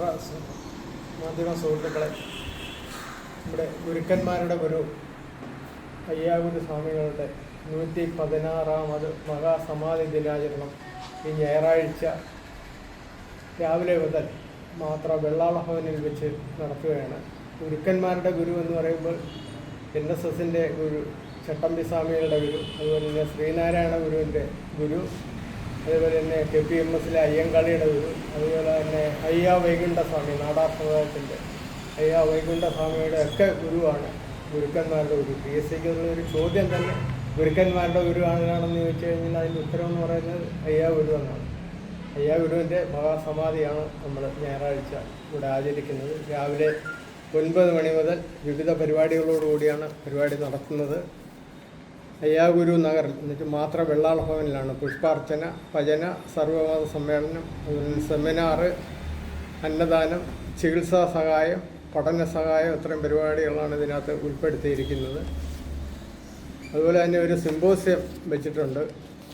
മാധ്യമ സുഹൃത്തുക്കളെ നമ്മുടെ ഗുരുക്കന്മാരുടെ ഗുരു അയ്യാഗുരു സ്വാമികളുടെ നൂറ്റി പതിനാറാമത് മഹാസമാധി ദിനാചരണം ഈ ഞായറാഴ്ച രാവിലെ മുതൽ മാത്രം വെള്ളാള ഭവനിൽ വെച്ച് നടത്തുകയാണ്. ഗുരുക്കന്മാരുടെ ഗുരു എന്ന് പറയുമ്പോൾ എൻ എസ് എസിന്റെ ഗുരു ചട്ടമ്പി സ്വാമികളുടെ ഗുരു അതുപോലെ തന്നെ ശ്രീനാരായണ ഗുരുവിന്റെ ഗുരു അതുപോലെ തന്നെ കെ പി എം എസിലെ അയ്യങ്കാളിയുടെ ഗുരു അതുപോലെ തന്നെ അയ്യ വൈകുണ്ഠ സ്വാമി നാടാർ സമുദായത്തിന്റെ അയ്യ വൈകുണ്ഠ സ്വാമിയുടെ ഒക്കെ ഗുരുവാണ്. ഗുരുക്കന്മാരുടെ ഗുരു. പി എസ് സിക്ക് ഒരു ചോദ്യം തന്നെ ഗുരുക്കന്മാരുടെ ഗുരു ആണെന്ന് ചോദിച്ചു കഴിഞ്ഞാൽ അതിന്റെ ഉത്തരം എന്ന് പറയുന്നത് അയ്യ ഗുരു എന്നാണ്. അയ്യ ഗുരുവിന്റെ മഹാസമാധിയാണ് നമ്മൾ ഞായറാഴ്ച ഇവിടെ ആചരിക്കുന്നത്. രാവിലെ ഒൻപത് മണി മുതൽ വിവിധ പരിപാടികളോടുകൂടിയാണ് പരിപാടി നടത്തുന്നത്. അയ്യാഗുരു നഗർ എന്നിട്ട് മാത്ര വെള്ളാള ഭവനിലാണ് പുഷ്പാർച്ചന ഭജന സർവമത സമ്മേളനം സെമിനാറ് അന്നദാനം ചികിത്സാ സഹായം പഠന സഹായം ഇത്തരം പരിപാടികളാണ് ഇതിനകത്ത് ഉൾപ്പെടുത്തിയിരിക്കുന്നത്. അതുപോലെ തന്നെ ഒരു സിമ്പോസിയം വെച്ചിട്ടുണ്ട്.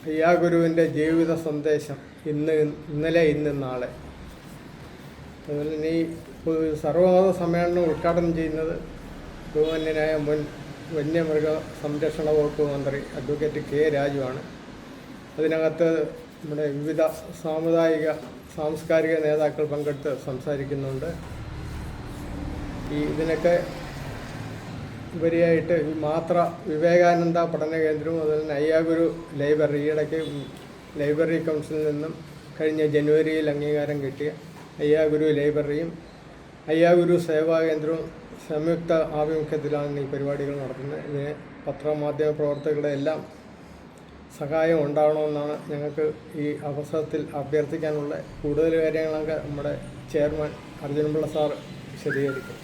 അയ്യാഗുരുവിന്റെ ജീവിത സന്ദേശം ഇന്ന് ഇന്നലെ ഇന്ന് നാളെ. അതുപോലെ തന്നെ ഈ സർവമത സമ്മേളനം ഉദ്ഘാടനം ചെയ്യുന്നത് ബഹുമാന്യനായ മുൻ വന്യമൃഗ സംരക്ഷണ വകുപ്പ് മന്ത്രി അഡ്വക്കേറ്റ് കെ രാജുവാണ് അതിനകത്ത് നമ്മുടെ വിവിധ സാമുദായിക സാംസ്കാരിക നേതാക്കൾ പങ്കെടുത്ത് സംസാരിക്കുന്നുണ്ട്. ഈ ഇതിനൊക്കെ ഉപരിയായിട്ട് ഈ മാത്ര വിവേകാനന്ദ പഠന കേന്ദ്രവും അതുപോലെ തന്നെ അയ്യാഗുരു ലൈബ്രറി ഈയിടയ്ക്ക് ലൈബ്രറി കൗൺസിലിൽ നിന്നും കഴിഞ്ഞ ജനുവരിയിൽ അംഗീകാരം കിട്ടിയ അയ്യാഗുരു ലൈബ്രറിയും അയ്യാഗുരു സേവാ കേന്ദ്രവും സംയുക്ത ആഭിമുഖ്യത്തിലാണ് ഈ പരിപാടികൾ നടത്തുന്നത്. ഇതിന് പത്രമാധ്യമ പ്രവർത്തകരുടെ എല്ലാം സഹായം ഉണ്ടാവണമെന്നാണ് ഞങ്ങൾക്ക് ഈ അവസരത്തിൽ അഭ്യർത്ഥിക്കാനുള്ള കൂടുതൽ കാര്യങ്ങളൊക്കെ നമ്മുടെ ചെയർമാൻ അർജുനപിള്ള സാർ വിശദീകരിക്കും.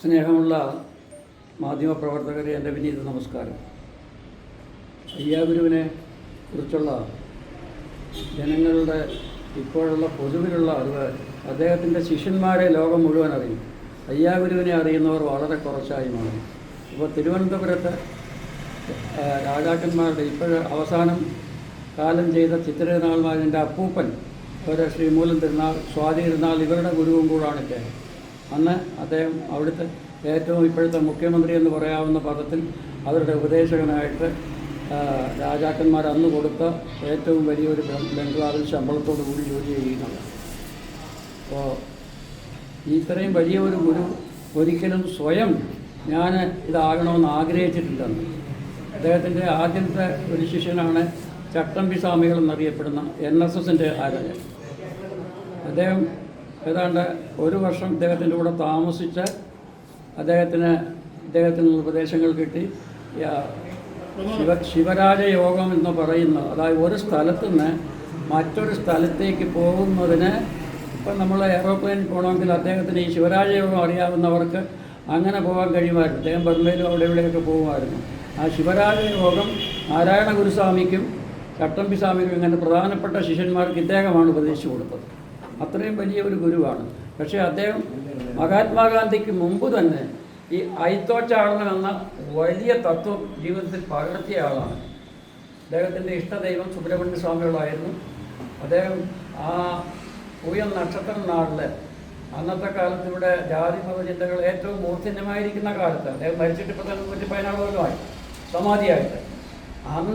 സ്നേഹമുള്ള മാധ്യമപ്രവർത്തകരെ എന്റെ വിനീത നമസ്കാരം. അയ്യാഗുരുവിനെ കുറിച്ചുള്ള ജനങ്ങളുടെ ഇപ്പോഴുള്ള പൊതുവിലുള്ള അറിവ് അദ്ദേഹത്തിന്റെ ശിഷ്യന്മാരെ ലോകം മുഴുവൻ അറിയും. അയ്യാഗുരുവിനെ അറിയുന്നവർ വളരെ കുറച്ചായി മാറി. ഇപ്പോൾ തിരുവനന്തപുരത്ത് രാജാക്കന്മാരുടെ ഇപ്പോഴ അവസാനം കാലം ചെയ്ത ചിത്തിരനാൾമാരിന്റെ അപ്പൂപ്പൻ ഒരു ശ്രീമൂലം തിരുനാൾ സ്വാതി തിരുനാൾ ഇവരുടെ ഗുരുവും കൂടാണ് ഇദ്ദേഹം. അന്ന് അദ്ദേഹം അവിടുത്തെ ഏറ്റവും ഇപ്പോഴത്തെ മുഖ്യമന്ത്രി എന്ന് പറയാവുന്ന പദത്തിൽ അവരുടെ ഉപദേശകനായിട്ട് രാജാക്കന്മാർ അന്ന് കൊടുത്ത ഏറ്റവും വലിയൊരു ബംഗ്ലാവിൽ ശമ്പളത്തോടു കൂടി ജോലി ചെയ്യുന്നതാണ് അപ്പോൾ ഇത്രയും വലിയ ഒരു ഗുരു ഒരിക്കലും സ്വയം ഞാൻ ഇതാകണമെന്ന് ആഗ്രഹിച്ചിട്ടില്ലെന്ന്. അദ്ദേഹത്തിന്റെ ആദ്യത്തെ ഒരു ശിഷ്യനാണ് ചട്ടമ്പി സ്വാമികൾ എന്നറിയപ്പെടുന്ന എൻ എസ് എസിന്റെ ആരാധന അദ്ദേഹം ഏതാണ്ട് ഒരു വർഷം ഇദ്ദേഹത്തിന്റെ കൂടെ താമസിച്ച് അദ്ദേഹത്തിന് ഇദ്ദേഹത്തിന് ഉപദേശങ്ങൾ കിട്ടി. ശിവ ശിവരാജ യോഗം എന്ന് പറയുന്ന അതായത് ഒരു സ്ഥലത്ത് നിന്ന് മറ്റൊരു സ്ഥലത്തേക്ക് പോകുന്നതിന് ഇപ്പം നമ്മൾ എയറോപ്ലെയിനിൽ പോകണമെങ്കിൽ അദ്ദേഹത്തിന് ഈ ശിവരാജയോഗം അറിയാവുന്നവർക്ക് അങ്ങനെ പോകാൻ കഴിയുമായിരുന്നു. അദ്ദേഹം ബർമയിലും അവിടെ ഇവിടെയൊക്കെ പോകുമായിരുന്നു. ആ ശിവരാജ യോഗം നാരായണ ഗുരുസ്വാമിക്കും ചട്ടമ്പി സ്വാമിക്കും ഇങ്ങനെ പ്രധാനപ്പെട്ട ശിഷ്യന്മാർക്ക് ഇദ്ദേഹമാണ് ഉപദേശിച്ചു കൊടുത്തത്. അത്രയും വലിയ ഒരു ഗുരുവാണ്. പക്ഷേ അദ്ദേഹം മഹാത്മാഗാന്ധിക്ക് മുമ്പ് തന്നെ ഈ ഐത്തോച്ചാടനം എന്ന വലിയ തത്വം ജീവിതത്തിൽ പകർത്തിയ ആളാണ്. അദ്ദേഹത്തിന്റെ ഇഷ്ടദൈവം സുബ്രഹ്മണ്യ സ്വാമികളായിരുന്നു. അദ്ദേഹം ആ പൂയം നക്ഷത്രം നാളിൽ അന്നത്തെ കാലത്ത് ഇവിടെ ജാതി മത ചിന്തകൾ ഏറ്റവും മൂർധന്യമായിരിക്കുന്ന കാലത്ത് അദ്ദേഹം മരിച്ചിട്ട് ഇപ്പം തന്നെ നൂറ്റി പതിനാറ് കൊല്ലമായി. സമാധിയായിട്ട്. അന്ന്